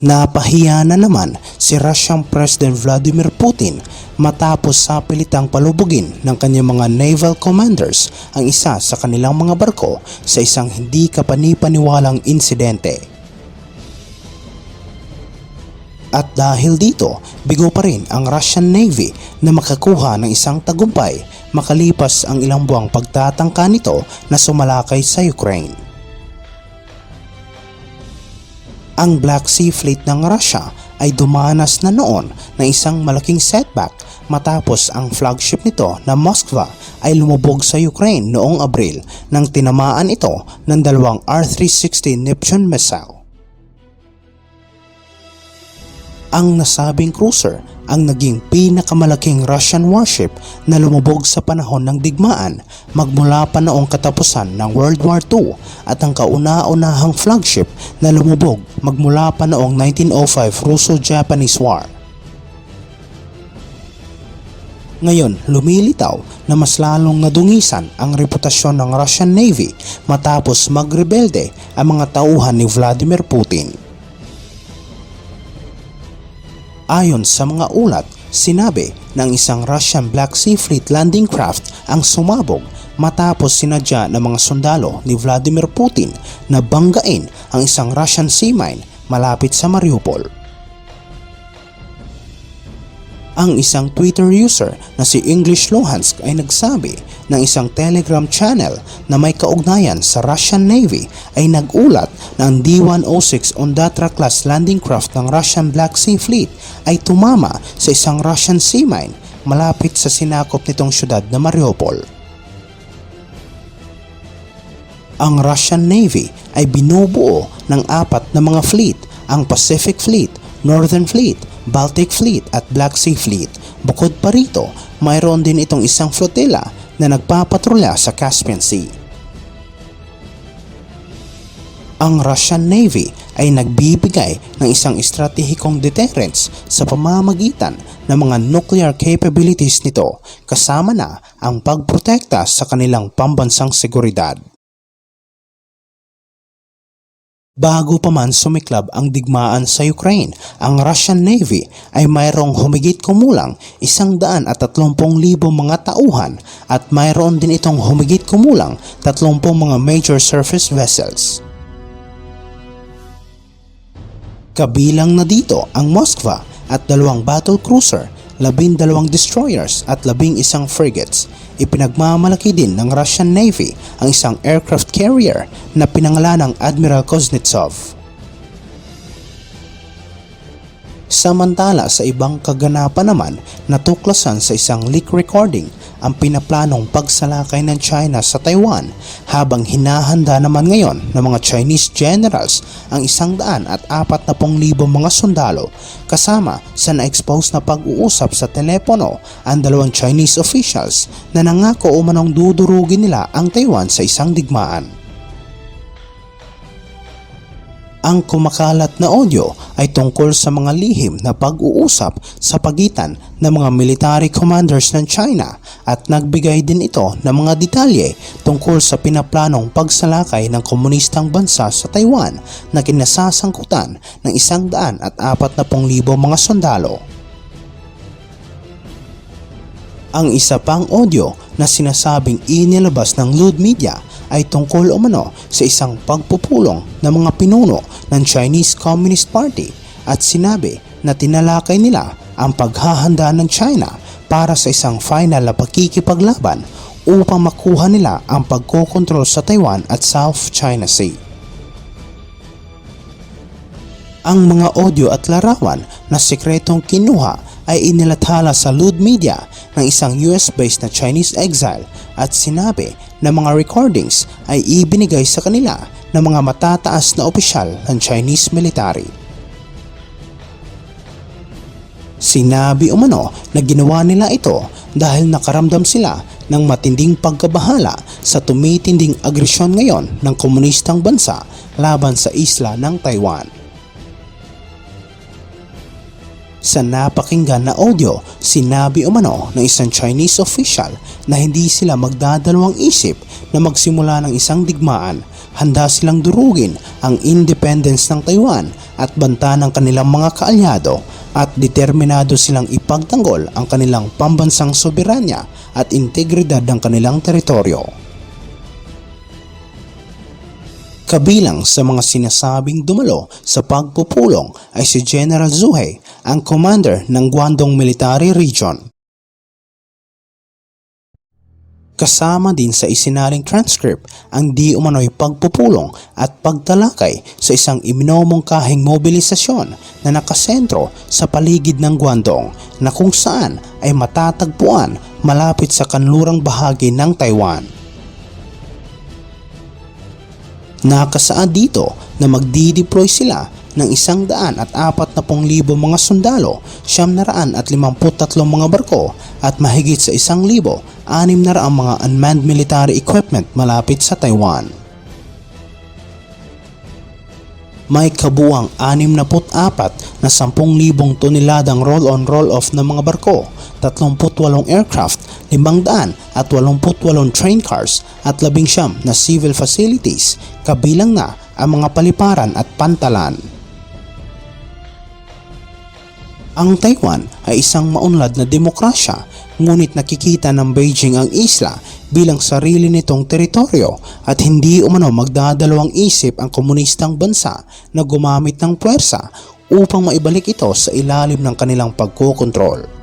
Napahiya na naman si Russian President Vladimir Putin matapos sa pilitang palubugin ng kanyang mga naval commanders ang isa sa kanilang mga barko sa isang hindi kapanipaniwalang insidente. At dahil dito, bigo pa rin ang Russian Navy na makakuha ng isang tagumpay makalipas ang ilang buwang pagtatangka nito na sumalakay sa Ukraine. Ang Black Sea Fleet ng Russia ay dumanas na noon ng isang malaking setback matapos ang flagship nito na Moskva ay lumubog sa Ukraine noong Abril nang tinamaan ito ng dalawang R-360 Neptune missile. Ang nasabing cruiser ang naging pinakamalaking Russian warship na lumubog sa panahon ng digmaan magmula pa noong katapusan ng World War II at ang kauna-unahang flagship na lumubog magmula pa noong 1905 Russo-Japanese War. Ngayon, lumilitaw na mas lalong nadungisan ang reputasyon ng Russian Navy matapos magrebelde ang mga tauhan ni Vladimir Putin. Ayon sa mga ulat, sinabi ng isang Russian Black Sea Fleet landing craft ang sumabog matapos sinadya ng mga sundalo ni Vladimir Putin na banggain ang isang Russian sea mine malapit sa Mariupol. Ang isang Twitter user na si English Luhansk ay nagsabi ng isang Telegram channel na may kaugnayan sa Russian Navy ay nagulat na ang D-106 Ondatra class landing craft ng Russian Black Sea Fleet ay tumama sa isang Russian sea mine malapit sa sinakop nitong syudad na Mariupol. Ang Russian Navy ay binubuo ng apat na mga fleet, ang Pacific Fleet, Northern Fleet, Baltic Fleet at Black Sea Fleet. Bukod pa rito, mayroon din itong isang flotilla na nagpapatrolya sa Caspian Sea. Ang Russian Navy ay nagbibigay ng isang estratehikong deterrence sa pamamagitan ng mga nuclear capabilities nito kasama na ang pagprotekta sa kanilang pambansang seguridad. Bago pa man sumiklab ang digmaan sa Ukraine, ang Russian Navy ay mayroong humigit kumulang isang daan at tatlumpong libo mga tauhan at mayroon din itong humigit kumulang tatlumpong mga major surface vessels. Kabilang na dito ang Moskva at dalawang battle cruiser, labindalawang destroyers at labing isang frigates ipinagmamalaki din ng Russian Navy ang isang aircraft carrier na pinangalan ng Admiral Kuznetsov. Samantala sa ibang kaganapan naman, natuklasan sa isang leak recording ang pinaplanong pagsalakay ng China sa Taiwan habang hinahanda naman ngayon ng mga Chinese generals ang isang daan at apat na pong libo mga sundalo kasama sa na-expose na pag-uusap sa telepono ang dalawang Chinese officials na nangako umanong dudurugin nila ang Taiwan sa isang digmaan. Ang kumakalat na audio ay tungkol sa mga lihim na pag-uusap sa pagitan ng mga military commanders ng China at nagbigay din ito ng mga detalye tungkol sa pinaplanong pagsalakay ng komunistang bansa sa Taiwan na kinasasangkutan ng isang daan at apat na libo mga sundalo. Ang isa pang audio na sinasabing inilabas ng Lud Media ay tungkol umano sa isang pagpupulong ng mga pinuno ng Chinese Communist Party at sinabi na tinalakay nila ang paghahanda ng China para sa isang final na pagkikipaglaban upang makuha nila ang pagkokontrol sa Taiwan at South China Sea. Ang mga audio at larawan na sekretong kinuha ay inilathala sa Lud Media ng isang US-based na Chinese exile at sinabi na mga recordings ay ibinigay sa kanila ng mga matataas na opisyal ng Chinese military. Sinabi umano na ginawa nila ito dahil nakaramdam sila ng matinding pagkabahala sa tumitinding agresyon ngayon ng komunistang bansa laban sa isla ng Taiwan. Sa napakinggan na audio, sinabi umano ng isang Chinese official na hindi sila magdadalawang isip na magsimula ng isang digmaan handa silang durugin ang independence ng Taiwan at banta ng kanilang mga kaalyado at determinado silang ipagtanggol ang kanilang pambansang soberanya at integridad ng kanilang teritoryo. Kabilang sa mga sinasabing dumalo sa pagpupulong ay si General Zuhei, ang commander ng Guangdong Military Region. Kasama din sa isinaling transcript ang di umano'y pagpupulong at pagtalakay sa isang iminomongkahing mobilisasyon na nakasentro sa paligid ng Guangdong na kung saan ay matatagpuan malapit sa kanlurang bahagi ng Taiwan. Nakasaad dito na magdi-deploy sila ng isang daan at apat na pong libo mga sundalo, siyam na raan at limamput tatlong mga barko at mahigit sa isang libo, anim na raang mga unmanned military equipment malapit sa Taiwan. May kabuang 64 na 10,000 toneladang roll-on roll-off na mga barko, 38 aircraft, 500 at 88 train cars at 11 na civil facilities, kabilang na ang mga paliparan at pantalan. Ang Taiwan ay isang maunlad na demokrasya ngunit nakikita ng Beijing ang isla bilang sarili nitong teritoryo at hindi umano magdadalawang isip ang komunistang bansa na gumamit ng puwersa upang maibalik ito sa ilalim ng kanilang pagkokontrol.